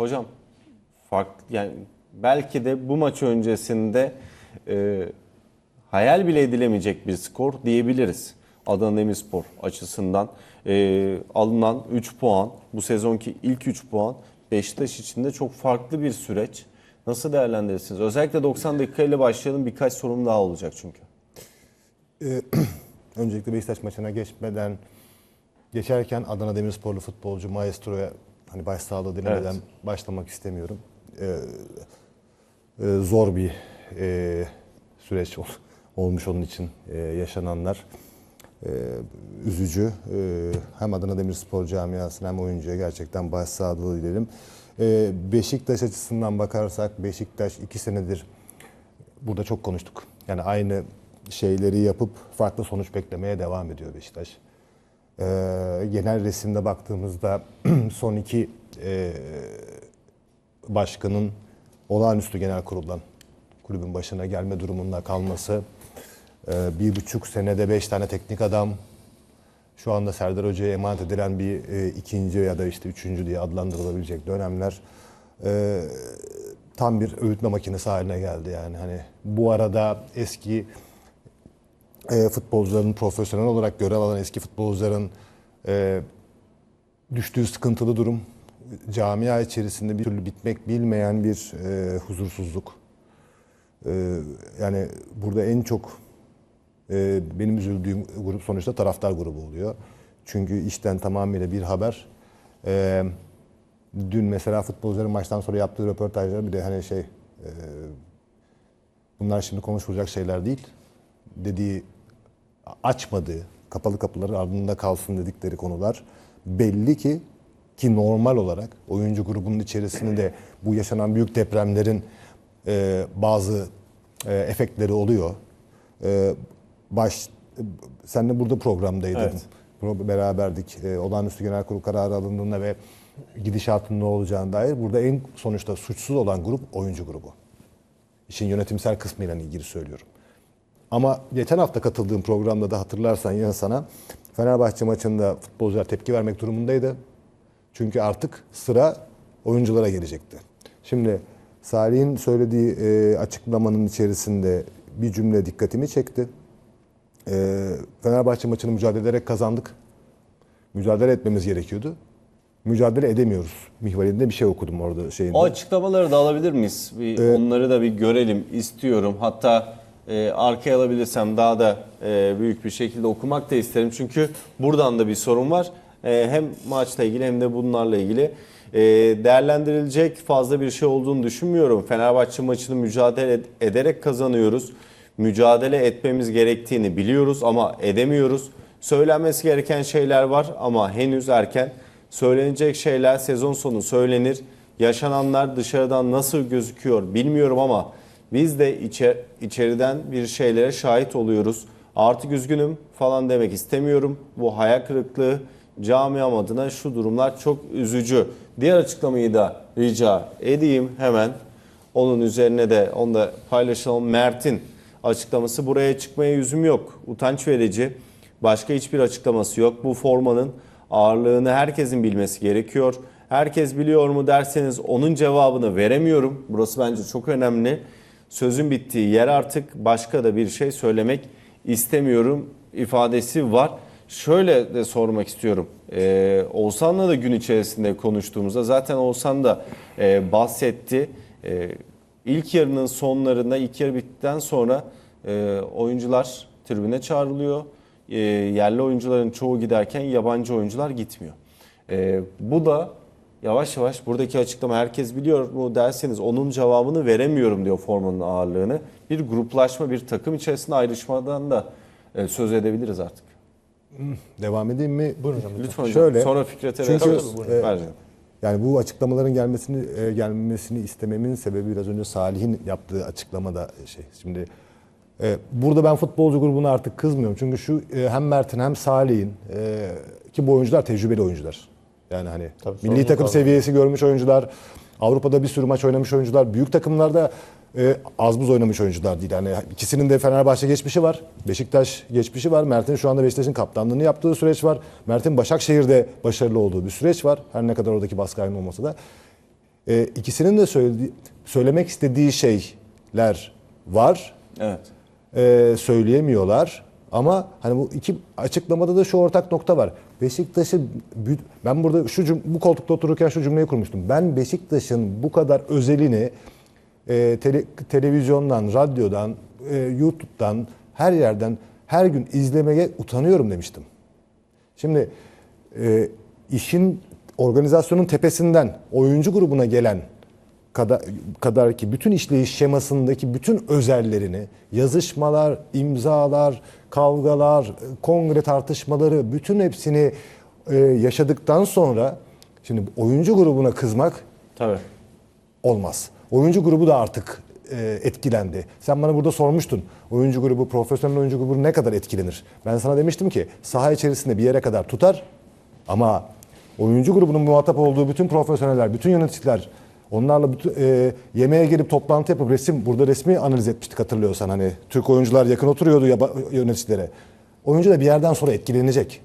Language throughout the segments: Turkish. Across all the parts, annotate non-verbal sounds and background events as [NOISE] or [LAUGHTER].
hocam farklı yani belki de bu maç öncesinde e, hayal bile edilemeyecek bir skor diyebiliriz. Adana Demirspor açısından e, alınan 3 puan, bu sezonki ilk 3 puan Beşiktaş için de çok farklı bir süreç. Nasıl değerlendirirsiniz? Özellikle 90 dakika ile başlayalım birkaç sorum daha olacak çünkü. Ee, [CLEARS THROAT] öncelikle Beşiktaş maçına geçmeden geçerken Adana Demirsporlu futbolcu Maestro'ya hani başsağlığı dilemeden Evet. başlamak istemiyorum. Ee, e, zor bir e, süreç ol- olmuş onun için e, yaşananlar. Ee, üzücü. Ee, hem Adana Demirspor camiasına hem oyuncuya gerçekten başsağlığı dilerim. Ee, Beşiktaş açısından bakarsak Beşiktaş iki senedir burada çok konuştuk. Yani aynı şeyleri yapıp farklı sonuç beklemeye devam ediyor Beşiktaş. Ee, genel resimde baktığımızda [CLEARS THROAT] son iki e, başkanın olağanüstü genel kuruldan kulübün başına gelme durumunda kalması, e, bir buçuk senede beş tane teknik adam, şu anda Serdar Hoca'ya emanet edilen bir e, ikinci ya da işte üçüncü diye adlandırılabilecek dönemler e, tam bir öğütme makinesi haline geldi yani. Hani bu arada eski e, futbolcuların profesyonel olarak görev alan eski futbolcuların e, düştüğü sıkıntılı durum camia içerisinde bir türlü bitmek bilmeyen bir e, huzursuzluk. E, yani burada en çok e, benim üzüldüğüm grup sonuçta taraftar grubu oluyor. Çünkü işten tamamıyla bir haber. E, dün mesela futbolcuların maçtan sonra yaptığı röportajlar bir de hani şey e, bunlar şimdi konuşulacak şeyler değil. Dediği açmadığı, kapalı kapıların ardında kalsın dedikleri konular belli ki ki normal olarak oyuncu grubunun içerisinde de bu yaşanan büyük depremlerin e, bazı e, efektleri oluyor. E, baş sen de burada programdaydın. Evet. Pro- Beraberdik. E, olağanüstü genel kurul kararı alındığında ve gidişatın ne olacağına dair burada en sonuçta suçsuz olan grup oyuncu grubu. İşin yönetimsel kısmıyla ilgili söylüyorum. Ama geçen hafta katıldığım programda da hatırlarsan yine sana Fenerbahçe maçında futbolcular tepki vermek durumundaydı. Çünkü artık sıra oyunculara gelecekti. Şimdi Salih'in söylediği e, açıklamanın içerisinde bir cümle dikkatimi çekti. E, Fenerbahçe maçını mücadele ederek kazandık. Mücadele etmemiz gerekiyordu. Mücadele edemiyoruz. Mihvalinde bir şey okudum orada şeyinde. O açıklamaları da alabilir miyiz? Bir, Onları da bir görelim istiyorum. Hatta e, arkaya alabilirsem daha da e, büyük bir şekilde okumak da isterim. Çünkü buradan da bir sorun var. E, hem maçla ilgili hem de bunlarla ilgili. E, değerlendirilecek fazla bir şey olduğunu düşünmüyorum. Fenerbahçe maçını mücadele ed- ederek kazanıyoruz. Mücadele etmemiz gerektiğini biliyoruz ama edemiyoruz. Söylenmesi gereken şeyler var ama henüz erken. Söylenecek şeyler sezon sonu söylenir. Yaşananlar dışarıdan nasıl gözüküyor bilmiyorum ama biz de içer, içeriden bir şeylere şahit oluyoruz. Artık üzgünüm falan demek istemiyorum. Bu hayal kırıklığı camiam adına şu durumlar çok üzücü. Diğer açıklamayı da rica edeyim hemen. Onun üzerine de onu da paylaşalım. Mert'in açıklaması buraya çıkmaya yüzüm yok. Utanç verici. Başka hiçbir açıklaması yok. Bu formanın ağırlığını herkesin bilmesi gerekiyor. Herkes biliyor mu derseniz onun cevabını veremiyorum. Burası bence çok önemli. Sözün bittiği yer artık başka da bir şey söylemek istemiyorum ifadesi var. Şöyle de sormak istiyorum. Ee, Oğuzhan'la da gün içerisinde konuştuğumuzda zaten Oğuzhan da e, bahsetti. E, ilk yarının sonlarında ilk yarı bittikten sonra e, oyuncular tribüne çağrılıyor. E, yerli oyuncuların çoğu giderken yabancı oyuncular gitmiyor. E, bu da yavaş yavaş buradaki açıklama herkes biliyor mu derseniz onun cevabını veremiyorum diyor formanın ağırlığını. Bir gruplaşma, bir takım içerisinde ayrışmadan da e, söz edebiliriz artık. Devam edeyim mi? Buyurun hocam. Lütfen hocam. Şöyle, Sonra Fikret'e çünkü, e, Vereceğim. Yani bu açıklamaların gelmesini e, gelmesini istememin sebebi biraz önce Salih'in yaptığı açıklamada şey. Şimdi e, burada ben futbolcu grubuna artık kızmıyorum. Çünkü şu e, hem Mert'in hem Salih'in e, ki bu oyuncular tecrübeli oyuncular. Yani hani Tabii, milli takım aldı. seviyesi görmüş oyuncular, Avrupa'da bir sürü maç oynamış oyuncular, büyük takımlarda e, az buz oynamış oyuncular değil. Yani ikisinin de Fenerbahçe geçmişi var, Beşiktaş geçmişi var. Mert'in şu anda Beşiktaş'ın kaptanlığını yaptığı süreç var. Mert'in Başakşehir'de başarılı olduğu bir süreç var. Her ne kadar oradaki baskı aynı olmasa da. e, ikisinin de söylediği, söylemek istediği şeyler var. Evet. e, söyleyemiyorlar. Ama hani bu iki açıklamada da şu ortak nokta var. Beşiktaş'ı ben burada şu cüm- bu koltukta otururken şu cümleyi kurmuştum. Ben Beşiktaş'ın bu kadar özelini e, tele- televizyondan, radyodan, e, YouTube'dan, her yerden her gün izlemeye utanıyorum demiştim. Şimdi e, işin organizasyonun tepesinden oyuncu grubuna gelen kadar, kadar ki bütün işleyiş şemasındaki bütün özellerini, yazışmalar, imzalar, kavgalar, kongre tartışmaları bütün hepsini e, yaşadıktan sonra şimdi oyuncu grubuna kızmak Tabii. olmaz. Oyuncu grubu da artık e, etkilendi. Sen bana burada sormuştun. Oyuncu grubu, profesyonel oyuncu grubu ne kadar etkilenir? Ben sana demiştim ki saha içerisinde bir yere kadar tutar ama oyuncu grubunun muhatap olduğu bütün profesyoneller, bütün yöneticiler onlarla bütün, e, yemeğe gelip toplantı yapıp resim burada resmi analiz etmiştik hatırlıyorsan hani Türk oyuncular yakın oturuyordu yaba, yöneticilere. Oyuncu da bir yerden sonra etkilenecek.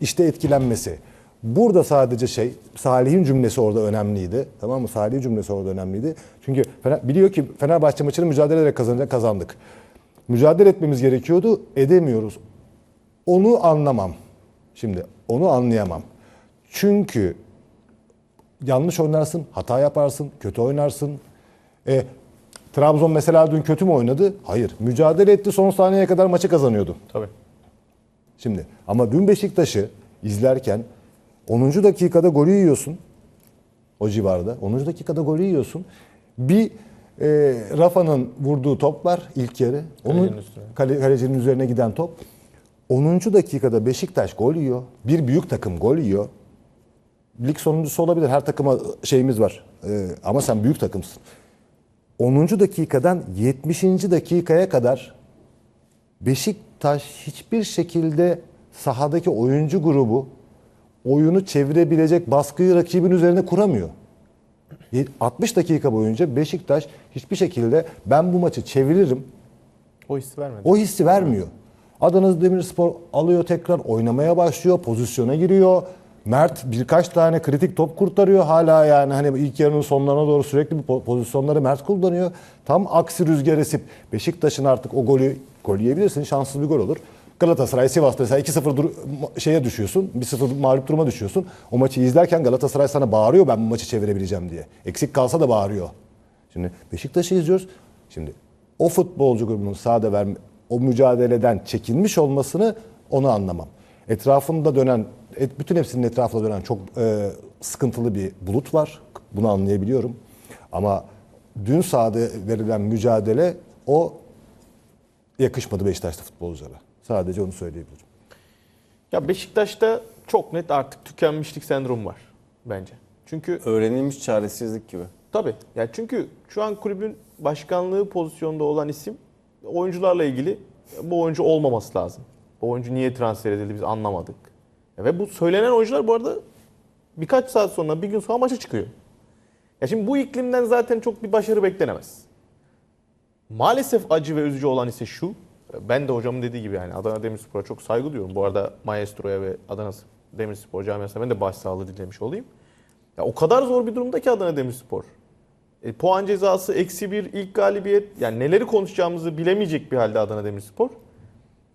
İşte etkilenmesi. Burada sadece şey, Salih'in cümlesi orada önemliydi. Tamam mı? Salih'in cümlesi orada önemliydi. Çünkü Fener- biliyor ki Fenerbahçe maçını mücadele ederek kazanacak, kazandık. Mücadele etmemiz gerekiyordu, edemiyoruz. Onu anlamam. Şimdi onu anlayamam. Çünkü yanlış oynarsın, hata yaparsın, kötü oynarsın. E, Trabzon mesela dün kötü mü oynadı? Hayır. Mücadele etti son saniyeye kadar maçı kazanıyordu. Tabii. Şimdi ama dün Beşiktaş'ı izlerken 10. dakikada golü yiyorsun. O civarda. 10. dakikada golü yiyorsun. Bir e, Rafa'nın vurduğu top var ilk yarı. Onun üstüne. kale- kalecinin üzerine giden top. 10. dakikada Beşiktaş gol yiyor. Bir büyük takım gol yiyor. Lig sonuncusu olabilir. Her takıma şeyimiz var. E, ama sen büyük takımsın. 10. dakikadan 70. dakikaya kadar Beşiktaş hiçbir şekilde sahadaki oyuncu grubu oyunu çevirebilecek baskıyı rakibin üzerine kuramıyor. 60 dakika boyunca Beşiktaş hiçbir şekilde ben bu maçı çeviririm O hissi vermedi. o hissi vermiyor. Adana Demirspor alıyor tekrar oynamaya başlıyor, pozisyona giriyor. Mert birkaç tane kritik top kurtarıyor hala yani hani ilk yarının sonlarına doğru sürekli po- pozisyonları Mert kullanıyor. Tam aksi rüzgar esip Beşiktaş'ın artık o golü gol yiyebilirsin şanssız bir gol olur. Galatasaray Sivas'ta mesela 2-0 dur- şeye düşüyorsun. 1-0 mağlup duruma düşüyorsun. O maçı izlerken Galatasaray sana bağırıyor ben bu maçı çevirebileceğim diye. Eksik kalsa da bağırıyor. Şimdi Beşiktaş'ı izliyoruz. Şimdi o futbolcu grubunun sahada verme, o mücadeleden çekilmiş olmasını onu anlamam. Etrafında dönen, et- bütün hepsinin etrafında dönen çok e, sıkıntılı bir bulut var. Bunu anlayabiliyorum. Ama dün sahada verilen mücadele o yakışmadı Beşiktaşlı futbolculara. Sadece onu söyleyebilirim. Ya Beşiktaş'ta çok net artık tükenmişlik sendromu var bence. Çünkü Öğrenilmiş çaresizlik gibi. tabii ya çünkü şu an kulübün başkanlığı pozisyonda olan isim oyuncularla ilgili bu oyuncu olmaması lazım. Bu oyuncu niye transfer edildi biz anlamadık. Ve bu söylenen oyuncular bu arada birkaç saat sonra bir gün sonra maça çıkıyor. Ya şimdi bu iklimden zaten çok bir başarı beklenemez. Maalesef acı ve üzücü olan ise şu. Ben de hocamın dediği gibi yani Adana Demirspor'a çok saygı duyuyorum. Bu arada Maestro'ya ve Adana Demirspor camiasına ben de başsağlığı dilemiş olayım. Ya o kadar zor bir durumda ki Adana Demirspor. E, puan cezası eksi bir ilk galibiyet. Yani neleri konuşacağımızı bilemeyecek bir halde Adana Demirspor.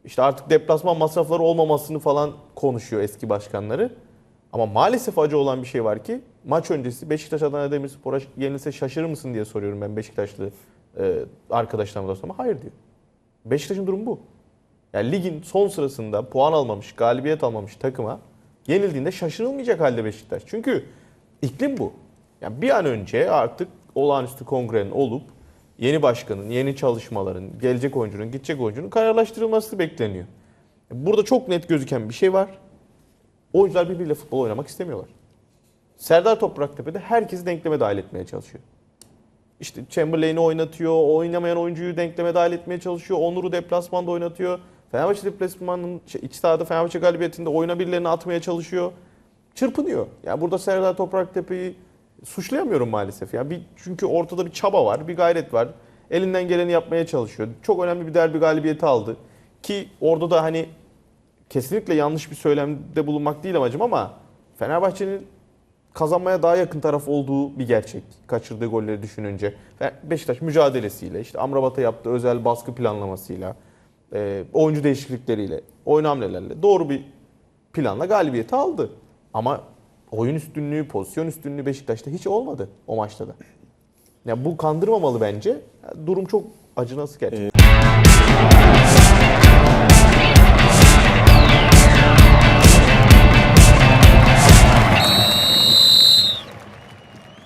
İşte artık deplasman masrafları olmamasını falan konuşuyor eski başkanları. Ama maalesef acı olan bir şey var ki maç öncesi Beşiktaş Adana Demirspor'a yenilse şaşırır mısın diye soruyorum ben Beşiktaşlı e, arkadaşlarıma da sonra. Hayır diyor. Beşiktaş'ın durumu bu. Yani ligin son sırasında puan almamış, galibiyet almamış takıma yenildiğinde şaşırılmayacak halde Beşiktaş. Çünkü iklim bu. Yani bir an önce artık olağanüstü kongrenin olup yeni başkanın, yeni çalışmaların, gelecek oyuncunun, gidecek oyuncunun kararlaştırılması bekleniyor. Burada çok net gözüken bir şey var. Oyuncular birbiriyle futbol oynamak istemiyorlar. Serdar Topraktepe'de herkesi denkleme dahil etmeye çalışıyor. İşte Chamberlain'i oynatıyor, oynamayan oyuncuyu denkleme dahil etmeye çalışıyor. Onur'u deplasmanda oynatıyor. Fenerbahçe deplasmanının şey, iç sahada Fenerbahçe galibiyetinde oyuna birilerini atmaya çalışıyor. Çırpınıyor. Yani burada Serdar Topraktepe'yi suçlayamıyorum maalesef. Yani bir, çünkü ortada bir çaba var, bir gayret var. Elinden geleni yapmaya çalışıyor. Çok önemli bir derbi galibiyeti aldı. Ki orada da hani kesinlikle yanlış bir söylemde bulunmak değil amacım ama Fenerbahçe'nin kazanmaya daha yakın taraf olduğu bir gerçek. Kaçırdığı golleri düşününce. Beşiktaş mücadelesiyle, işte Amrabat'a yaptığı özel baskı planlamasıyla, e, oyuncu değişiklikleriyle, oyun hamlelerle doğru bir planla galibiyeti aldı. Ama oyun üstünlüğü, pozisyon üstünlüğü Beşiktaş'ta hiç olmadı o maçta da. Ya bu kandırmamalı bence. Durum çok acınası gerçekten.